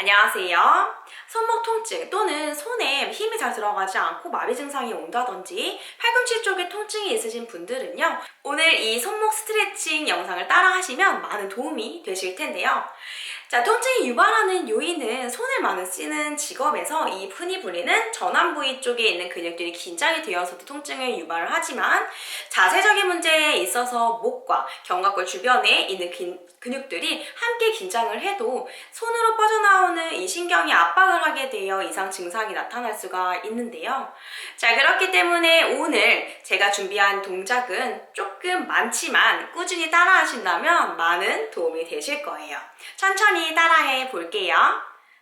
안녕하세요. 손목 통증 또는 손에 힘이 잘 들어가지 않고 마비 증상이 온다든지 팔꿈치 쪽에 통증이 있으신 분들은요. 오늘 이 손목 스트레칭 영상을 따라 하시면 많은 도움이 되실 텐데요. 자, 통증이 유발하는 요인은 손을 많이 쓰는 직업에서 이 흔히 불리는 전완 부위 쪽에 있는 근육들이 긴장이 되어서도 통증을 유발을 하지만 자세적인 문제에 있어서 목과 견갑골 주변에 있는 긴- 근육들이 함께 긴장을 해도 손으로 빠져나오는 이 신경이 압박을 하게 되어 이상 증상이 나타날 수가 있는데요. 자, 그렇기 때문에 오늘 제가 준비한 동작은 조금 많지만 꾸준히 따라 하신다면 많은 도움이 되실 거예요. 천천히 따라해 볼게요.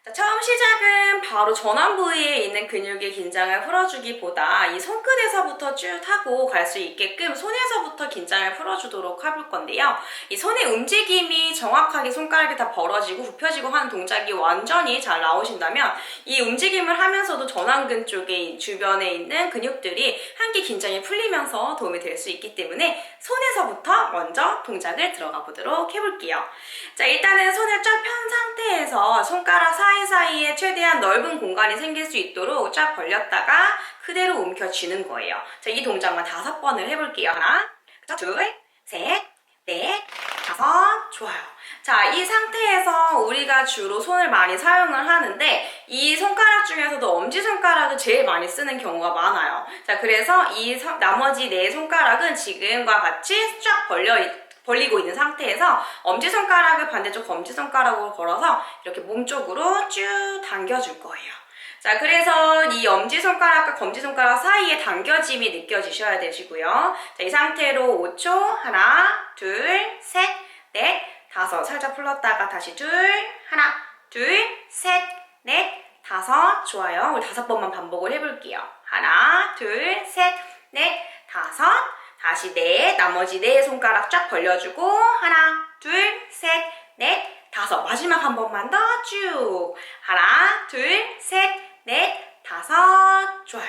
자, 처음 시작은 바로 전완 부위에 있는 근육의 긴장을 풀어주기보다 이 손끝에서부터 쭉 하고 갈 수 있게끔 손에서부터 긴장을 풀어주도록 해볼 건데요. 이 손의 움직임이 정확하게 손가락이 다 벌어지고 굽혀지고 하는 동작이 완전히 잘 나오신다면 이 움직임을 하면서도 전완근 쪽에 주변에 있는 근육들이 함께 긴장이 풀리면서 도움이 될 수 있기 때문에 손에서부터 먼저 동작을 들어가 보도록 해볼게요. 자, 일단은 손을 쫙 편 상태에서 손가락 사이 사이에 최대한 넓은 공간이 생길 수 있도록 쫙 벌렸다가 그대로 움켜쥐는 거예요. 자, 이 동작만 다섯 번을 해볼게요. 하나, 자, 둘, 셋, 넷, 다섯, 좋아요. 자, 이 상태에서 우리가 주로 손을 많이 사용을 하는데 이 손가락 중에서도 엄지손가락을 제일 많이 쓰는 경우가 많아요. 자, 그래서 이 서- 나머지 네 손가락은 지금과 같이 쫙 벌려 있- 벌리고 있는 상태에서 엄지손가락을 반대쪽 엄지손가락으로 걸어서 이렇게 몸쪽으로 쭉 당겨줄 거예요. 자, 그래서 이 엄지손가락과 검지손가락 사이에 당겨짐이 느껴지셔야 되시고요. 자, 이 상태로 5초, 하나, 둘, 셋, 넷, 다섯. 살짝 풀렀다가 다시 둘, 하나, 둘, 셋, 넷, 다섯. 좋아요. 우리 다섯 번만 반복을 해볼게요. 하나, 둘, 셋, 넷, 다섯. 다시 넷, 나머지 네 손가락 쫙 벌려주고, 하나, 둘, 셋, 넷, 다섯. 마지막 한 번만 더 쭉. 하나, 둘, 셋, 넷, 다섯. 좋아요.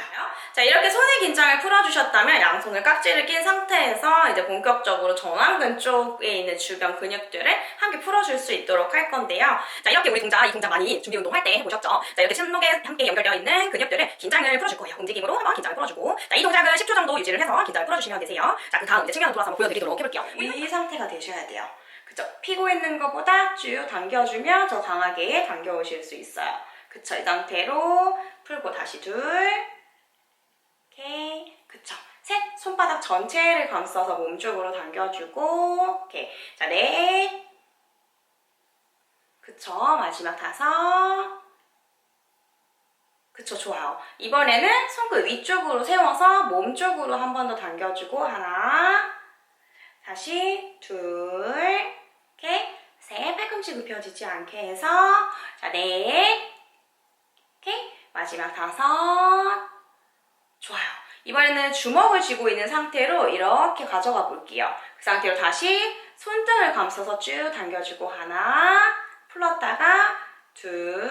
자, 이렇게 손의 긴장을 풀어주셨다면 양손을 깍지를 낀 상태에서 이제 본격적으로 전완근 쪽에 있는 주변 근육들을 함께 풀어줄 수 있도록 할 건데요. 자, 이렇게 우리 동작, 이 동작 많이 준비 운동 할 때 해보셨죠? 자, 이렇게 침목에 함께 연결되어 있는 근육들을 긴장을 풀어줄 거예요. 움직임으로 한번 긴장을 풀어주고. 자, 이 동작은 10초 정도 유지를 해서 긴장을 풀어주시면 되세요. 자, 그 다음 이제 측면으로 돌아서 한번 보여드리도록 해볼게요. 이 상태가 되셔야 돼요. 그쵸? 피고 있는 것보다 쭉 당겨주면 더 강하게 당겨오실 수 있어요. 그쵸? 이 상태로 풀고 다시 둘, 오케이, 그쵸? 셋, 손바닥 전체를 감싸서 몸쪽으로 당겨주고, 오케이, 자, 넷, 그쵸? 마지막 다섯, 그쵸, 좋아요. 이번에는 손끝 위쪽으로 세워서 몸 쪽으로 한 번 더 당겨주고, 하나, 다시 둘, 오케이, 셋, 팔꿈치 굽혀지지 않게 해서, 자, 넷, 오케이, 마지막 다섯, 좋아요. 이번에는 주먹을 쥐고 있는 상태로 이렇게 가져가 볼게요. 그 상태로 다시 손등을 감싸서 쭉 당겨주고 하나, 풀었다가 둘,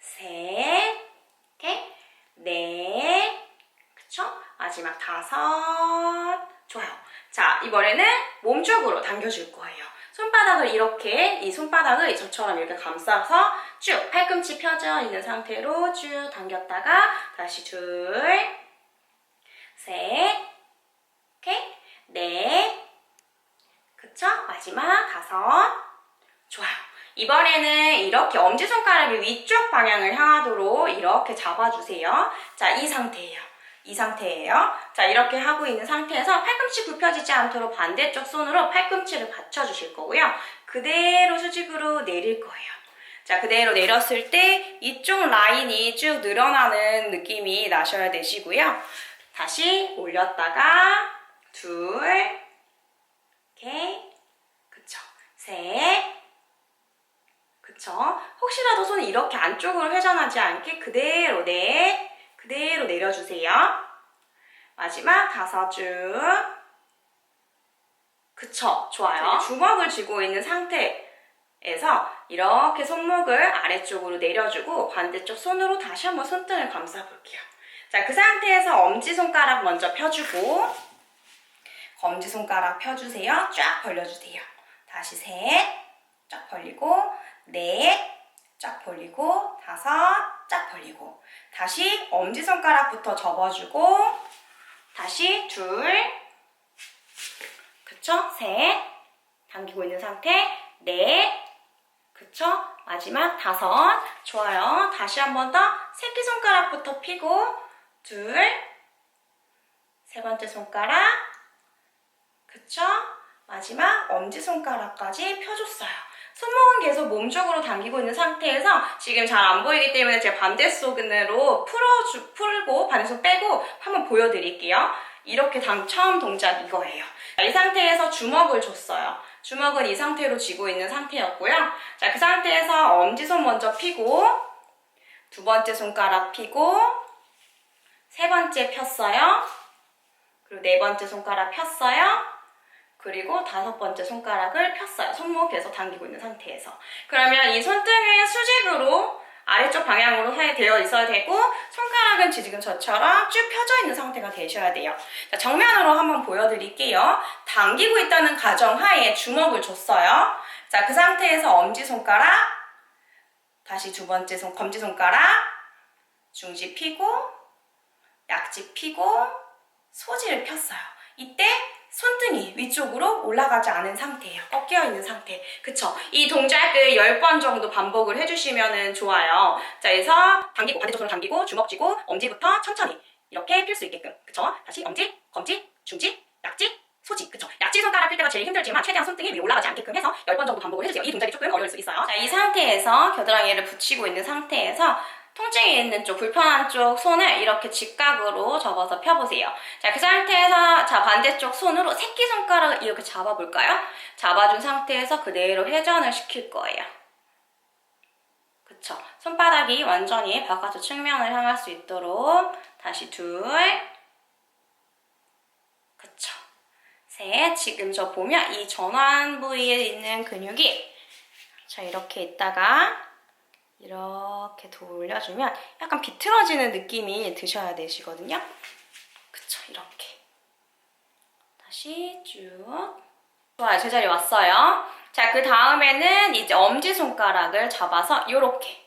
셋, 넷, 그쵸? 마지막 다섯, 좋아요. 자, 이번에는 몸쪽으로 당겨줄 거예요. 손바닥을 이렇게, 이 손바닥을 저처럼 이렇게 감싸서 쭉 팔꿈치 펴져 있는 상태로 쭉 당겼다가 다시 둘, 셋, 오케이, 넷, 그쵸? 마지막 다섯, 좋아요. 이번에는 이렇게 엄지손가락이 위쪽 방향을 향하도록 이렇게 잡아주세요. 자, 이 상태예요. 이 상태예요. 자, 이렇게 하고 있는 상태에서 팔꿈치 굽혀지지 않도록 반대쪽 손으로 팔꿈치를 받쳐주실 거고요. 그대로 수직으로 내릴 거예요. 자, 그대로 내렸을 때 이쪽 라인이 쭉 늘어나는 느낌이 나셔야 되시고요. 다시 올렸다가 둘, 오케이, 그쵸, 셋, 그쵸. 혹시라도 손이 이렇게 안쪽으로 회전하지 않게 그대로 넷, 그대로 내려주세요. 마지막 다섯 줄. 그쵸, 좋아요. 주먹을 쥐고 있는 상태에서 이렇게 손목을 아래쪽으로 내려주고 반대쪽 손으로 다시 한번 손등을 감싸 볼게요. 자, 그 상태에서 엄지손가락 먼저 펴주고 검지손가락 펴주세요. 쫙 벌려주세요. 다시 셋, 쫙 벌리고 넷, 쫙 벌리고, 다섯, 쫙 벌리고. 다시 엄지손가락부터 접어주고, 다시 둘, 그쵸? 셋, 당기고 있는 상태, 넷, 그쵸? 마지막 다섯, 좋아요. 다시 한 번 더, 새끼손가락부터 펴고, 둘, 세 번째 손가락, 그쵸? 마지막 엄지손가락까지 펴줬어요. 손목은 계속 몸쪽으로 당기고 있는 상태에서 지금 잘 안 보이기 때문에 제 반대손으로 풀어주, 풀고 반대손 빼고 한번 보여드릴게요. 이렇게 당, 처음 동작 이거예요. 자, 이 상태에서 주먹을 줬어요. 주먹은 이 상태로 쥐고 있는 상태였고요. 자, 그 상태에서 엄지손 먼저 펴고 두 번째 손가락 펴고 세 번째 폈어요. 그리고 네 번째 손가락 폈어요. 그리고 다섯 번째 손가락을 폈어요. 손목 계속 당기고 있는 상태에서. 그러면 이 손등은 수직으로 아래쪽 방향으로 해- 되어 있어야 되고 손가락은 지금 저처럼 쭉 펴져 있는 상태가 되셔야 돼요. 자, 정면으로 한번 보여드릴게요. 당기고 있다는 가정 하에 주먹을 줬어요. 자, 그 상태에서 엄지손가락, 다시 두 번째 손, 검지손가락, 중지 피고, 약지 피고, 소지를 폈어요. 이때 손등이 위쪽으로 올라가지 않은 상태예요. 꺾여 있는 상태. 그쵸? 이 동작을 10번 정도 반복을 해주시면 좋아요. 자, 그래서 당기고, 반대쪽 손을 당기고, 주먹 쥐고, 엄지부터 천천히 이렇게 필 수 있게끔. 그쵸? 다시 엄지, 검지, 중지, 약지, 소지. 그쵸? 약지 손가락 필 때가 제일 힘들지만 최대한 손등이 위로 올라가지 않게끔 해서 10번 정도 반복을 해주세요. 이 동작이 조금 어려울 수 있어요. 자, 이 상태에서 겨드랑이를 붙이고 있는 상태에서 통증이 있는 쪽, 불편한 쪽 손을 이렇게 직각으로 접어서 펴보세요. 자, 그 상태에서 자 반대쪽 손으로 새끼손가락을 이렇게 잡아볼까요? 잡아준 상태에서 그대로 회전을 시킬 거예요. 그쵸? 손바닥이 완전히 바깥쪽 측면을 향할 수 있도록 다시 둘 그쵸? 셋 지금 저 보면 이 전완 부위에 있는 근육이 자 이렇게 있다가 이렇게 돌려주면 약간 비틀어지는 느낌이 드셔야 되시거든요. 그쵸, 이렇게. 다시 쭉. 좋아요, 제자리 왔어요. 자, 그 다음에는 이제 엄지손가락을 잡아서 이렇게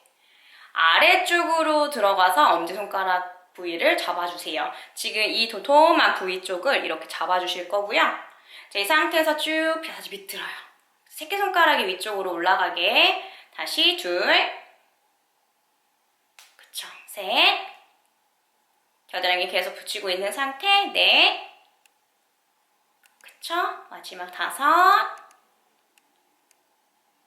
아래쪽으로 들어가서 엄지손가락 부위를 잡아주세요. 지금 이 도톰한 부위 쪽을 이렇게 잡아주실 거고요. 자, 이 상태에서 쭉 다시 비틀어요. 새끼손가락이 위쪽으로 올라가게 다시 둘. 셋. 겨드랑이 계속 붙이고 있는 상태. 넷. 그쵸. 마지막 다섯.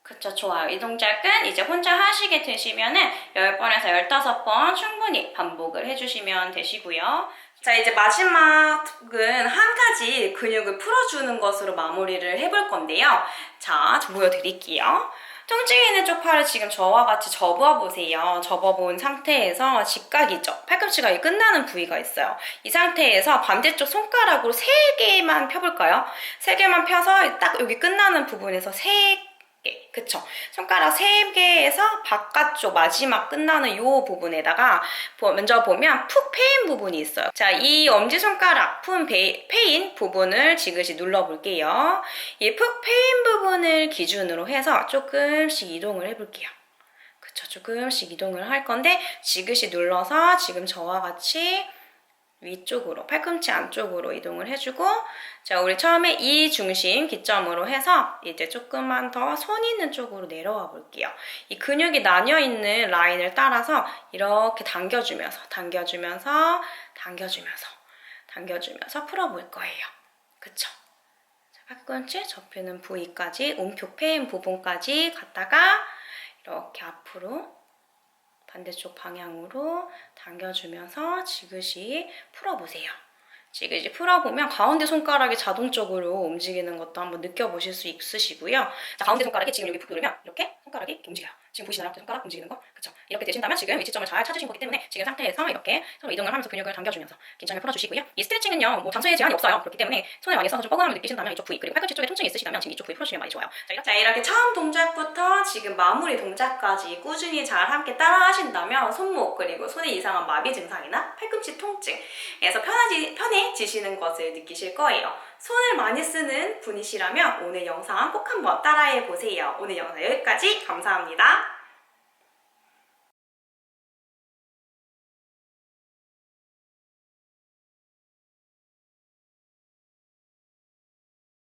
그쵸. 좋아요. 이 동작은 이제 혼자 하시게 되시면은 10번에서 15번 충분히 반복을 해주시면 되시고요. 자, 이제 마지막은 한 가지 근육을 풀어주는 것으로 마무리를 해볼 건데요. 자, 보여드릴게요. 통증이 있는 쪽 팔을 지금 저와 같이 접어보세요. 접어본 상태에서 직각이죠. 팔꿈치가 끝나는 부위가 있어요. 이 상태에서 반대쪽 손가락으로 3개만 펴볼까요? 3개만 펴서 딱 여기 끝나는 부분에서 3 개. 그쵸? 손가락 3개에서 바깥쪽 마지막 끝나는 이 부분에다가 보- 먼저 보면 푹 패인 부분이 있어요. 자, 이 엄지손가락 푹 패- 패인 부분을 지그시 눌러볼게요. 이 푹 패인 부분을 기준으로 해서 조금씩 이동을 해볼게요. 그쵸, 조금씩 이동을 할 건데 지그시 눌러서 지금 저와 같이 위쪽으로 팔꿈치 안쪽으로 이동을 해주고 자 우리 처음에 이 중심 기점으로 해서 이제 조금만 더 손 있는 쪽으로 내려와 볼게요. 이 근육이 나뉘어 있는 라인을 따라서 이렇게 당겨주면서 당겨주면서 당겨주면서 당겨주면서 풀어볼 거예요. 그쵸? 자, 팔꿈치 접히는 부위까지 움표 패인 부분까지 갔다가 이렇게 앞으로 반대쪽 방향으로 당겨주면서 지그시 풀어보세요. 지그시 풀어보면 가운데 손가락이 자동적으로 움직이는 것도 한번 느껴보실 수 있으시고요. 자, 가운데 손가락이 지금 여기 푹 누르면 이렇게 손가락이 움직여요. 지금 보시나요? 손가락 움직이는 거? 그쵸? 이렇게 되신다면 지금 위치점을 잘 찾으신 거기 때문에 지금 상태에서 이렇게 서로 이동을 하면서 근육을 당겨주면서 긴장을 풀어주시고요. 이 스트레칭은요, 뭐 장소에 제한이 없어요. 그렇기 때문에 손을 많이 써서 좀 뻐근함을 느끼신다면 이쪽 부위, 그리고 팔꿈치 쪽에 통증이 있으시다면 지금 이쪽 부위 풀어주시면 많이 좋아요. 자, 이렇게, 자, 이렇게 처음 동작부터 지금 마무리 동작까지 꾸준히 잘 함께 따라 하신다면 손목, 그리고 손에 이상한 마비 증상이나 팔꿈치 통증에서 편해지, 편해지시는 것을 느끼실 거예요. 손을 많이 쓰는 분이시라면 오늘 영상 꼭 한번 따라해 보세요. 오늘 영상 여기까지 감사합니다.